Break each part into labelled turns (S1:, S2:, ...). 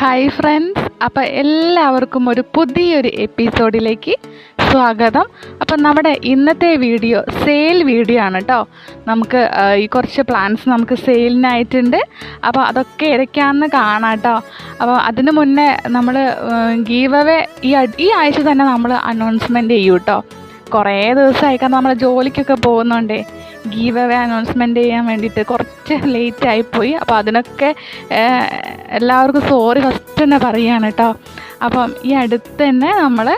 S1: Hi friends അപ്പോൾ എല്ലാവർക്കും ഒരു പുതിയൊരു എപ്പിസോഡിലേക്ക് സ്വാഗതം. അപ്പം നമ്മുടെ ഇന്നത്തെ വീഡിയോ സെയിൽ വീഡിയോ ആണ് കേട്ടോ നമുക്ക് ഈ കുറച്ച് പ്ലാൻസ് നമുക്ക് സെയിലിനായിട്ടുണ്ട് അപ്പോൾ അതൊക്കെ ഏതൊക്കെയാണെന്ന് കാണാം കേട്ടോ അപ്പോൾ അതിന് മുന്നേ നമ്മൾ ഗീവ് അവേ ഈ ഈ ആഴ്ച തന്നെ നമ്മൾ അനൗൺസ്മെന്റ് ചെയ്യൂ കേട്ടോ കുറേ ദിവസമായി കാരണം നമ്മൾ ജോലിക്കൊക്കെ പോകുന്നുണ്ടേ. ഗീവ് അവേ അനൗൺസ്മെന്റ് ചെയ്യാൻ വേണ്ടിയിട്ട് കുറച്ച് ലേറ്റ് ആയിപ്പോയി അപ്പോൾ അതിനൊക്കെ എല്ലാവർക്കും സോറി ഫസ്റ്റ് തന്നെ പറയുകയാണ് കേട്ടോ അപ്പം ഈ അടുത്ത് തന്നെ നമ്മൾ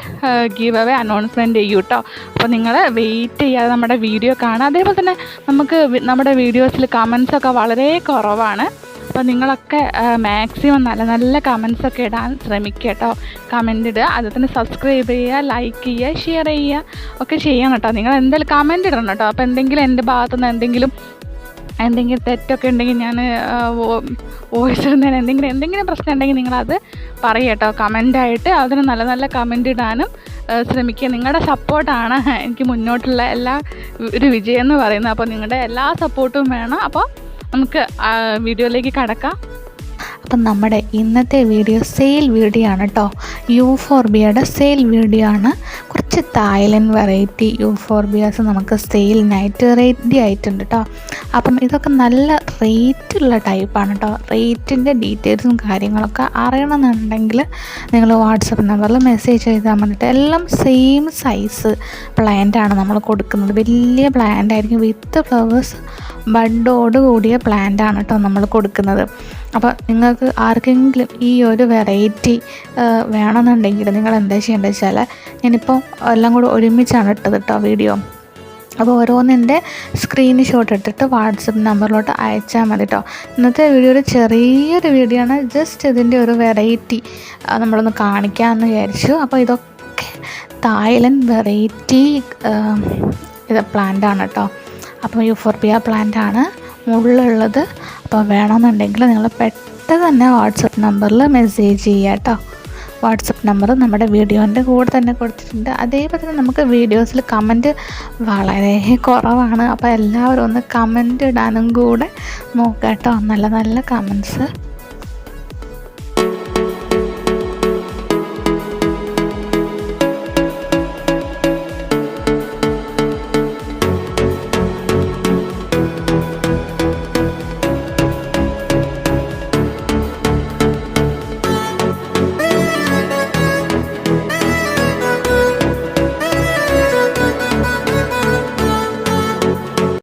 S1: ഗീവ് അവേ അനൗൺസ്മെന്റ് ചെയ്യും കേട്ടോ അപ്പോൾ നിങ്ങൾ വെയിറ്റ് ചെയ്യാതെ നമ്മുടെ വീഡിയോ കാണാം. അതേപോലെ തന്നെ നമുക്ക് നമ്മുടെ വീഡിയോസിൽ കമൻസ് ഒക്കെ വളരെ കുറവാണ്. അപ്പോൾ നിങ്ങളൊക്കെ മാക്സിമം നല്ല നല്ല കമൻസ് ഒക്കെ ഇടാൻ ശ്രമിക്കുക കേട്ടോ കമന്റ് ഇടുക. അതിൽ തന്നെ സബ്സ്ക്രൈബ് ചെയ്യുക ലൈക്ക് ചെയ്യുക ഷെയർ ചെയ്യുക ഒക്കെ ചെയ്യണം കേട്ടോ. നിങ്ങൾ എന്തായാലും കമന്റ് ഇടണം കേട്ടോ. അപ്പോൾ എന്തെങ്കിലും എന്റെ ഭാഗത്തുനിന്ന് എന്തെങ്കിലും എന്തെങ്കിലും തെറ്റൊക്കെ ഉണ്ടെങ്കിൽ ഞാൻ വോയിസ് ഇടുന്നതിന് എന്തെങ്കിലും എന്തെങ്കിലും പ്രശ്നം ഉണ്ടെങ്കിൽ നിങ്ങളത് പറയുക കേട്ടോ. കമന്റായിട്ട് അതിന് നല്ല നല്ല കമന്റ് ഇടാനും ശ്രമിക്കുക. നിങ്ങളുടെ സപ്പോർട്ടാണ് എനിക്ക് മുന്നോട്ടുള്ള എല്ലാ ഒരു വിജയം എന്ന് പറയുന്നത്. അപ്പോൾ നിങ്ങളുടെ എല്ലാ സപ്പോർട്ടും വേണം. അപ്പോൾ നമുക്ക് വീഡിയോയിലേക്ക് കടക്കാം.
S2: അപ്പം നമ്മുടെ ഇന്നത്തെ വീഡിയോ സെയിൽ വീഡിയോ ആണ് കേട്ടോ യു ഫോർ ബിയുടെ സെയിൽ വീഡിയോ ആണ്. കുറച്ച് തായ്ലൻഡ് വെറൈറ്റി യൂഫോർബിയാസ് നമുക്ക് സെയിലിനായിട്ട് റെഡി ആയിട്ടുണ്ട് കേട്ടോ അപ്പം ഇതൊക്കെ നല്ല റേറ്റുള്ള ടൈപ്പാണ് കേട്ടോ റേറ്റിന്റെ ഡീറ്റെയിൽസും കാര്യങ്ങളൊക്കെ അറിയണമെന്നുണ്ടെങ്കിൽ നിങ്ങൾ വാട്സപ്പ് നമ്പറിൽ മെസ്സേജ് ചെയ്താൽ മതിട്ട്. എല്ലാം സെയിം സൈസ് പ്ലാന്റാണ് നമ്മൾ കൊടുക്കുന്നത്. വലിയ പ്ലാന്റ് ആയിരിക്കും. വിത്ത് ഫ്ലവേഴ്സ് ബഡോട് കൂടിയ പ്ലാന്റ് ആണ് കേട്ടോ നമ്മൾ കൊടുക്കുന്നത്. അപ്പോൾ നിങ്ങൾക്ക് ആർക്കെങ്കിലും ഈ ഒരു വെറൈറ്റി വേണമെന്നുണ്ടെങ്കിൽ നിങ്ങൾ എന്താ ചെയ്യേണ്ടത് വെച്ചാൽ ഞാനിപ്പോൾ എല്ലാം കൂടെ ഒരുമിച്ചാണ് ഇട്ടത് കേട്ടോ വീഡിയോ അപ്പോൾ ഓരോന്നിന്റെ സ്ക്രീൻഷോട്ട് എടുത്തിട്ട് വാട്സപ്പ് നമ്പറിലോട്ട് അയച്ചാൽ മതി കേട്ടോ ഇന്നത്തെ വീഡിയോ ഒരു ചെറിയൊരു വീഡിയോ ആണ്. ജസ്റ്റ് ഇതിന്റെ ഒരു വെറൈറ്റി നമ്മളൊന്ന് കാണിക്കാമെന്ന് വിചാരിച്ചു. അപ്പോൾ ഇതൊക്കെ തായ്ലൻഡ് വെറൈറ്റി ഇത് പ്ലാന്റ് ആണ് കേട്ടോ അപ്പോൾ യൂഫോർബിയ പ്ലാന്റ് ആണ് മുള്ളുള്ളത് അപ്പോൾ വേണമെന്നുണ്ടെങ്കിൽ നിങ്ങൾ പെട്ടെന്ന് തന്നെ വാട്സപ്പ് നമ്പറിൽ മെസ്സേജ് ചെയ്യുക കേട്ടോ വാട്സപ്പ് നമ്പർ നമ്മുടെ വീഡിയോന്റെ കൂടെ തന്നെ കൊടുത്തിട്ടുണ്ട്. അതേപോലെ തന്നെ നമുക്ക് വീഡിയോസിൽ കമന്റ് വളരെ കുറവാണ്. അപ്പോൾ എല്ലാവരും ഒന്ന് കമന്റ് ഇടാനും കൂടെ നോക്കാം കേട്ടോ. നല്ല നല്ല കമൻസ്